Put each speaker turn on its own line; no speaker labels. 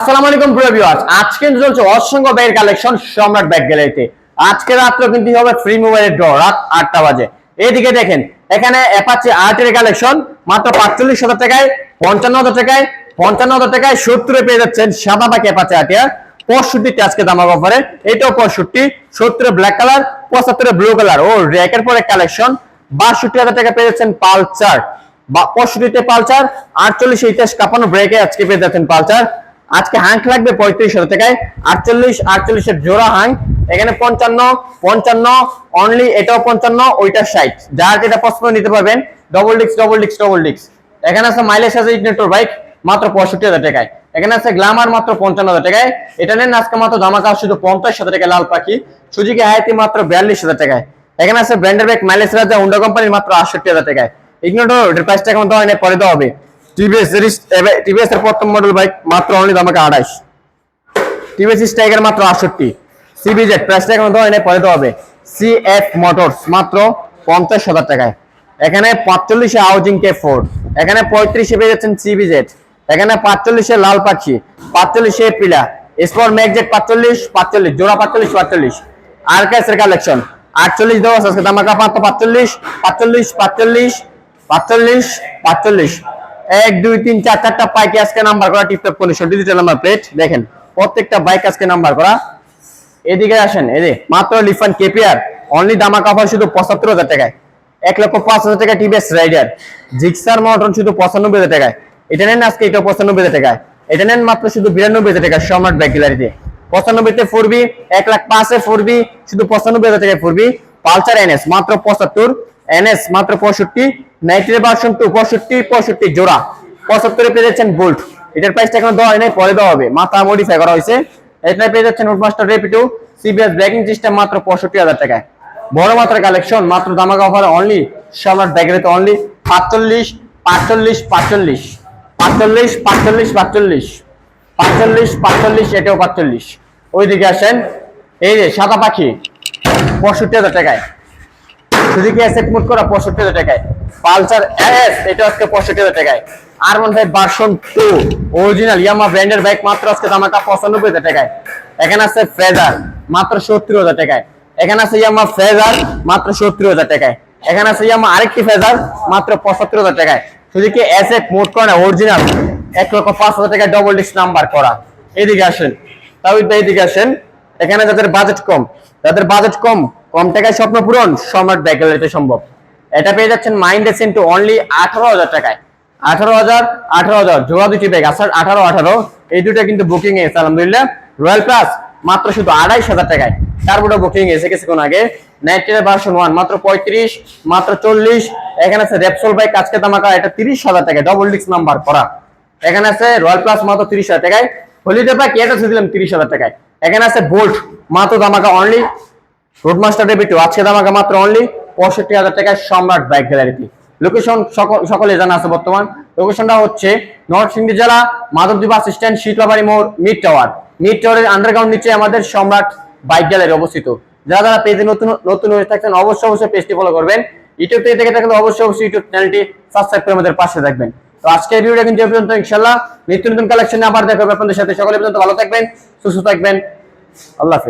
আসসালামু কালেকশন এটাও পঁয়ষট্টি ব্ল্যাক কালার ব্লু কালার ও পরে কালেকশন বাষট্টি হাজার টাকা পেয়ে যাচ্ছেন পালচার পঁয়ষট্টিতে পালচার আটচল্লিশ ইতিহাস কাপানো ব্রেকে আজকে পেয়ে যাচ্ছেন পালচার আজকে হাঁক লাগবে পঁয়ত্রিশ হাজার টাকায়। আটচল্লিশ, আটচল্লিশের জোড়া হাঁক এখানে পঞ্চান্ন পঞ্চান্ন অনলি এটাও পঞ্চান্ন, ওইটা ষাট। যার যেটা পছন্দ নিতে পারবেন ডবল ডিক্স ডবল ডিক্স ডবল ডিক্স এখানে আছে মাইলেজ আছে ইগনেটর বাইক মাত্র পঁয়ষট্টি হাজার টাকায়। এখানে আছে গ্লামার মাত্র পঞ্চান্ন হাজার টাকায়। এটা নেন আজকে মাত্র ধামাকা, শুধু পঞ্চাশ হাজার টাকায় লাল পাখি। সুজুকি হায়াতি মাত্র বিয়াল্লিশ হাজার টাকায়। এখানে আছে ব্র্যান্ডের বাইক মাইলেজ রাজা হুন্ডা কোম্পানির মাত্র আটষট্টি হাজার টাকায়। ইগনোটর প্রাইসটা এখন দেওয়া পরে দেওয়া হবে। টিভিএস টিভিএস এর প্রথম মডেল বাইক মাত্র অনলি দামাকা আড়াইশ। টিভিএস স্ট্রাইকার মাত্র আটষট্টি। সিবিজেড প্রাইসটা এখন দেওয়া না, পরে দেওয়া হবে। সিএফ মোটরস মাত্র পঞ্চাশ হাজার টাকায়। এখানে পাঁচচল্লিশে কে এখানে এখানে পাঁচচল্লিশে লাল পাখি পাঁচচল্লিশে পিলা স্পর ম্যাকজেট পাঁচচল্লিশ পাঁচচল্লিশ জোড়া পাঁচচল্লিশ পাঁচচল্লিশ আর ক্যাসের কালেকশন আটচল্লিশ দেওয়া আছে দামাকা মাত্র পাঁচচল্লিশ পাঁচচল্লিশ পাঁচচল্লিশ পাঁচচল্লিশ পাঁচচল্লিশ। এক, দুই, তিন, চার, চারটা বাইক আজকে নাম্বার করা tiptop condition digital number plate দেখেন, প্রত্যেকটা বাইক আজকে নাম্বার করা। এদিকে আসেন এদিকে মাত্র লিফান কেপিআর অনলি দামা কাফার শুধু পঁচাত্তর হাজার টাকায়। এক লক্ষ পাঁচ হাজার টাকা টিভিএস রাইডার জিক্সার মটন শুধু পঁচানব্বই হাজার টাকায়। এটা নেন আজকে এটা পঁচানব্বই হাজার টাকায়। এটা নেন মাত্র শুধু বিরানব্বই হাজার টাকা সম্রাট ব্যাগ গ্যালারিতে পঁচানব্বইতে ফোর বি এক লাখ পাঁচে ফোর বি শুধু পঁচানব্বই হাজার টাকায় ফোর বি পালসার এনএস মাত্র পঁচাত্তর। এনএস মাত্র পঁয়ষট্টি নাইট্রের ভার্সন টু পঁয়ষট্টি পঁয়ষট্টি জোড়া। পঁচাত্তরে পেয়ে যাচ্ছেন বোল্ট এটার প্রাইসটা এখন দেওয়া হয় নাই পরে দেওয়া হবে। মাথা মডিফাই করা হয়েছে। এটা পেয়ে যাচ্ছেন উডমাস্টার রেপিটু সিবিএস ব্রেকিং সিস্টেম মাত্র পঁয়ষট্টি হাজার টাকায়। বড় মাত্রার কালেকশন মাত্র দামাকা অফার অনলি সম্রাট ব্যাগেরিতে অনলি পাঁচচল্লিশ পাঁচচল্লিশ পাঁচচল্লিশ পাঁচচল্লিশ পাঁচচল্লিশ পাঁচচল্লিশ পাঁচচল্লিশ পাঁচচল্লিশ, এটাও পাঁচচল্লিশ। ওইদিকে আসেন, এই যে সাদা পাখি, পঁয়ষট্টি হাজার টাকায়। সুজুকি অ্যাসেট মোড করা পঁয়ষট্টি হাজার টাকায়। পালসার এস, এটা আজকে পঁয়ষট্টি হাজার টাকায়। আর one five version two original Yamaha ব্র্যান্ডের বাইক মাত্র আজকে দামাটা পঁচানব্বই হাজার টাকায়। এখানে আছে ফ্রেজার মাত্র সত্তর হাজার টাকায়। এখানে আছে ইয়ামা ফ্রেজার মাত্র সত্তর হাজার টাকায়। এখানে আছে ইয়ামা আরেকটি ফ্রেজার মাত্র পঁচাত্তর হাজার টাকায়। সুজুকি অ্যাসেট মোড করা অরিজিনাল এক লক্ষ পাঁচ হাজার টাকায় ডবল ডিস্ক নাম্বার করা। এদিকে আসেন। তাও এইদিকে আসেন। এখানে যাদের বাজেট কম, যাদের বাজেট কম কম টাকায় স্বপ্ন পূরণ সম্রাট ব্যাগ গ্যালারিতে সম্ভব। এটা পেয়ে যাচ্ছেন মাইন্ড টু অনলি আঠারো হাজার টাকায়। আঠারো হাজার আঠারো হাজার, জোড়া দুটি ব্যাগ আসার আঠারো আঠারো, এই দুটো কিন্তু বুকিং এসে আলহামদুলিল্লাহ। রয়্যাল প্লাস মাত্র শুধু আড়াইশ হাজার টাকায়। তারপরে বুকিং এসে কিছুক্ষণ আগে। নাইট্রের ভার্সন ওয়ান মাত্র পঁয়ত্রিশ, মাত্র চল্লিশ। এখানে আছে রেপসোল বাইক আজকে তামাকা এটা তিরিশ হাজার টাকায় ডবল ডিস্ক নাম্বার করা। এখানে আছে রয়্যাল প্লাস মাত্র তিরিশ হাজার টাকায়। হলিডে বাইক এটা দিলাম তিরিশ হাজার টাকায়। এখানে আছে বোল্ট মাত্র দামাকা অনলি রোডমাস্টার ডেবিট আজকে দামাকা মাত্র অনলি পঁয়ষট্টি হাজার টাকায় সম্রাট বাইক গ্যালারিতে লোকেশন সকলে জানা আছে বর্তমান। লোকেশনটা হচ্ছে নর্থ সিন্ধি জেলা মাধবদ্বীপ বাস স্ট্যান্ড, শীতলাবাড়ি মোড় মিড টাওয়ার মিড টাওয়ারের আন্ডারগ্রাউন্ড নিচে আমাদের সম্রাট বাইক গ্যালারি অবস্থিত। যারা যারা পেজে নতুন নতুন হয়ে থাকছেন, অবশ্যই অবশ্যই পেজটি ফলো করবেন। ইউটিউব থেকে দেখে থাকলে অবশ্যই অবশ্যই ইউটিউব চ্যানেলটি সাবস্ক্রাইব করে আমাদের পাশে থাকবেন। তো আজকের ভিডিওটা কিন্তু পর্যন্ত ইনশাল্লাহ নিত্য নতুন কালেকশন আবার দেখা হবে আপনাদের সাথে। সকলে পর্যন্ত ভালো থাকবেন, সুস্থ থাকবেন। আল্লাহ হাফেজ।